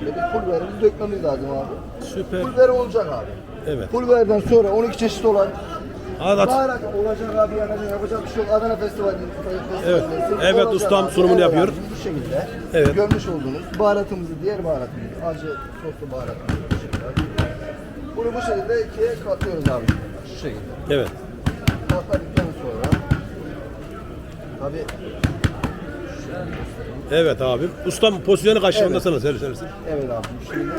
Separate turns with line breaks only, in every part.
şekilde bir pul biberimizi dökmemiz lazım abi.
Süper.
Pul biber olacak abi.
Evet.
Pul biberden sonra 12 çeşit olan
Adat.
baharat olacak abi yanacak yapacak bir şey yok. Adana Festivali
Evet. Evet, ustam
abi.
sunumunu yapıyor.
Bu şekilde.
Evet.
Görmüş olduğunuz baharatımızı, diğer baharatımızı, acı soslu baharatımızı bu şekilde. Bunu bu şekilde ikiye katlıyoruz abi. Şu şekilde.
Evet.
Katladıktan sonra tabii
Evet abi. Ustam pozisyonu kaçtığında
Evet.
sana söyle söylesin.
Evet abi şimdi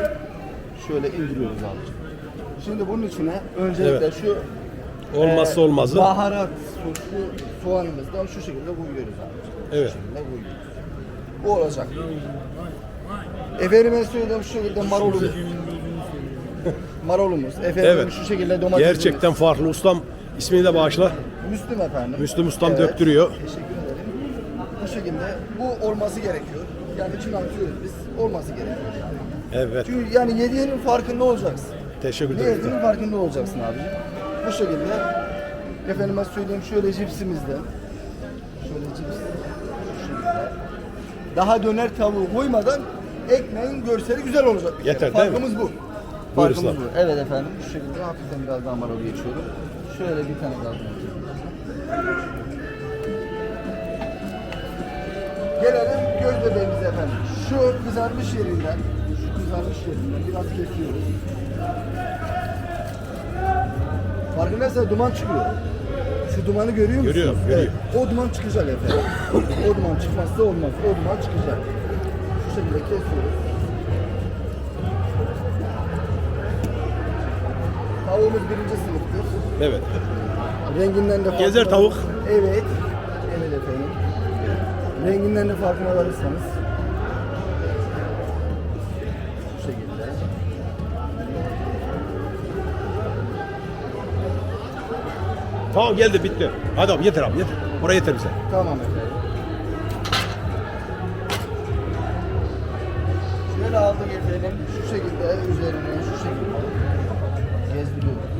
şöyle indiriyoruz abi. Şimdi bunun içine öncelikle
Evet.
şu
Olmazsa
e,
olmazı.
Baharat soslu soğanımızdan şu şekilde koyuyoruz abi.
Evet.
Şu şekilde koyuyoruz. Bu olacak. Efendime söyleyeyim şu şekilde marulumuz. marulumuz. Efendim
Evet.
şu şekilde domatesimiz.
Gerçekten farklı. Ustam ismini de bağışla.
Müslüm efendim.
Müslüm ustam döktürüyor.
Teşekkür ederim. Bu şekilde bu olması gerekiyor. Yani içine atıyoruz biz. Olması gerekiyor yani.
Evet.
Çünkü yani yediğinin farkında olacaksın.
Teşekkür
Ne
ederim.
yediğinin farkında olacaksın abicim. Bu şekilde efendime söyleyeyim şöyle cipsimizden şöyle cips şu şekilde. Daha döner tavuğu koymadan ekmeğin görseli güzel olacak. bir kere.
Yeter, değil mi?
Farkımız bu.
Buyur
Farkımız bu. Evet efendim şu şekilde hafiften biraz daha marul geçiyorum. Şöyle bir tane daha göz bebeğimize efendim. Şu kızarmış yerinden, şu kızarmış yerinden biraz kesiyoruz. Farkındaysan duman çıkıyor. Şu dumanı görüyor musunuz?
Görüyorum, görüyorum.
Evet, o duman çıkacak efendim. o duman çıkmazsa olmaz. O duman çıkacak. Şu şekilde kesiyoruz. Tavuğumuz birinci sınıftır.
Evet.
Renginden de
Gezer
farkına-
tavuk.
Evet. Evet efendim. Renginden de farkına varırsanız. Bu şekilde.
Tamam geldi bitti. Hadi abi yeter abi yeter. Oraya yeter bize.
Tamam efendim. Şöyle aldık efendim. Şu şekilde üzerine şu şekilde gezdiriyoruz.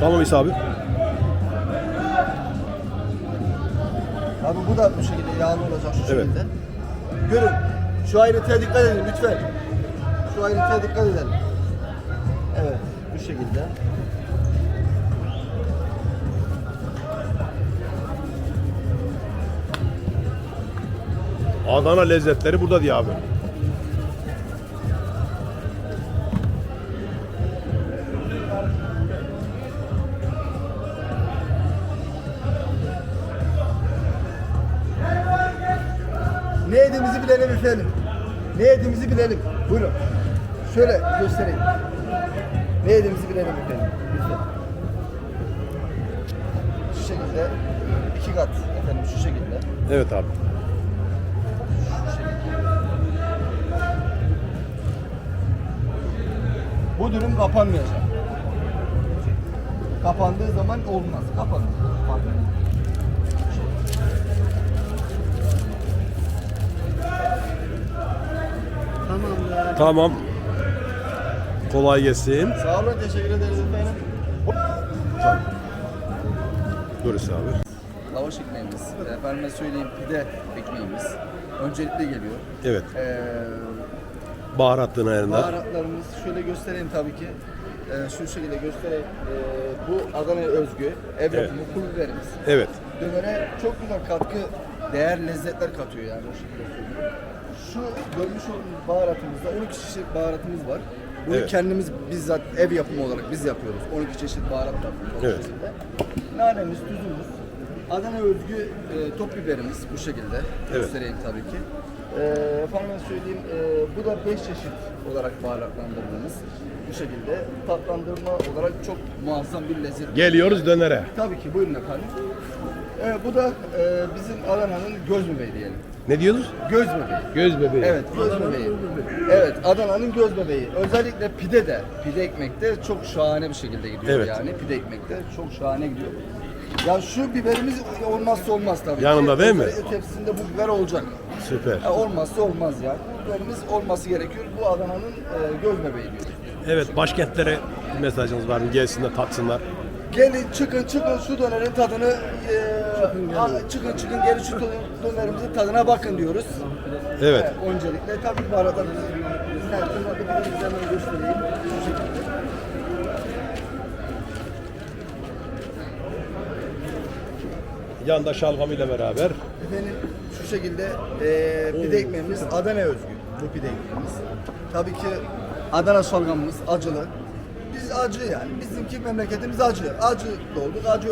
Tamam İsa abi.
Abi bu da bu şekilde yağlı olacak şu
Evet.
şekilde. Görün. Şu ayrıntıya dikkat edin lütfen. Şu ayrıntıya dikkat edelim. Evet, bu şekilde.
Adana lezzetleri burada diye abi.
Yediğimizi bilelim efendim. Ne yediğimizi bilelim. Buyurun. Şöyle göstereyim. Ne yediğimizi bilelim efendim. Lütfen. Şu şekilde iki kat efendim şu şekilde.
Evet abi.
Şu şekilde. Bu dürüm kapanmayacak. Kapandığı zaman olmaz. Kapanır. Kapanır. Tamamdır.
Tamam. Kolay gelsin.
Sağ olun, teşekkür ederiz efendim.
Dur İsa abi.
Lavaş ekmeğimiz, efendime söyleyeyim pide ekmeğimiz öncelikle geliyor.
Evet.
Ee,
Baharatlığın ayarında.
baharatlarımız şöyle göstereyim tabii ki. Ee, şu şekilde göstereyim. Ee, bu Adana özgü ev
Evet.
yapımı pul biberimiz.
Evet.
Dönere çok güzel katkı, değer, lezzetler katıyor yani o şekilde söyleyeyim. Şu görmüş olduğunuz baharatımızda 12 çeşit baharatımız var. Bunu
Evet.
kendimiz bizzat ev yapımı olarak biz yapıyoruz. 12 çeşit baharat yapıyoruz
Evet.
şekilde. Nanemiz, tuzumuz, Adana özgü e, top biberimiz bu şekilde.
Evet.
Göstereyim tabii ki. E, efendime söyleyeyim, e, bu da 5 çeşit olarak baharatlandırdığımız bu şekilde tatlandırma olarak çok muazzam bir lezzet.
Geliyoruz dönere.
Tabii ki buyurun efendim. E, bu da e, bizim Adana'nın göz bebeği diyelim.
Ne diyorsunuz?
Göz bebeği.
Göz bebeği.
Evet, göz bebeği. Evet, Adana'nın göz bebeği. Özellikle pide de, pide ekmekte çok şahane bir şekilde gidiyor
Evet.
yani. Pide ekmekte çok şahane gidiyor. Ya şu biberimiz olmazsa olmaz tabii
Yanında değil mi?
Özellikle Tepsisinde bu biber olacak.
Süper.
Ya olmazsa olmaz ya. Biberimiz olması gerekiyor. Bu Adana'nın e, göz bebeği diyoruz.
Evet başkentlere mesajınız var mı? Gelsinler tatsınlar.
Gelin çıkın çıkın şu dönerin tadını e, a- çıkın çıkın gelin şu dö- dönerimizin tadına bakın diyoruz.
Evet.
öncelikle tabii bu arada her türlü bir hemen göstereyim. Şu şekilde.
Yanda şalgamıyla beraber.
Efendim şu şekilde e, pide ekmeğimiz Adana özgü. Bu pide ekmeğimiz. Tabii ki Adana şalgamımız acılı. Biz acı yani. Bizimki memleketimiz acı. Acı dolduk, acı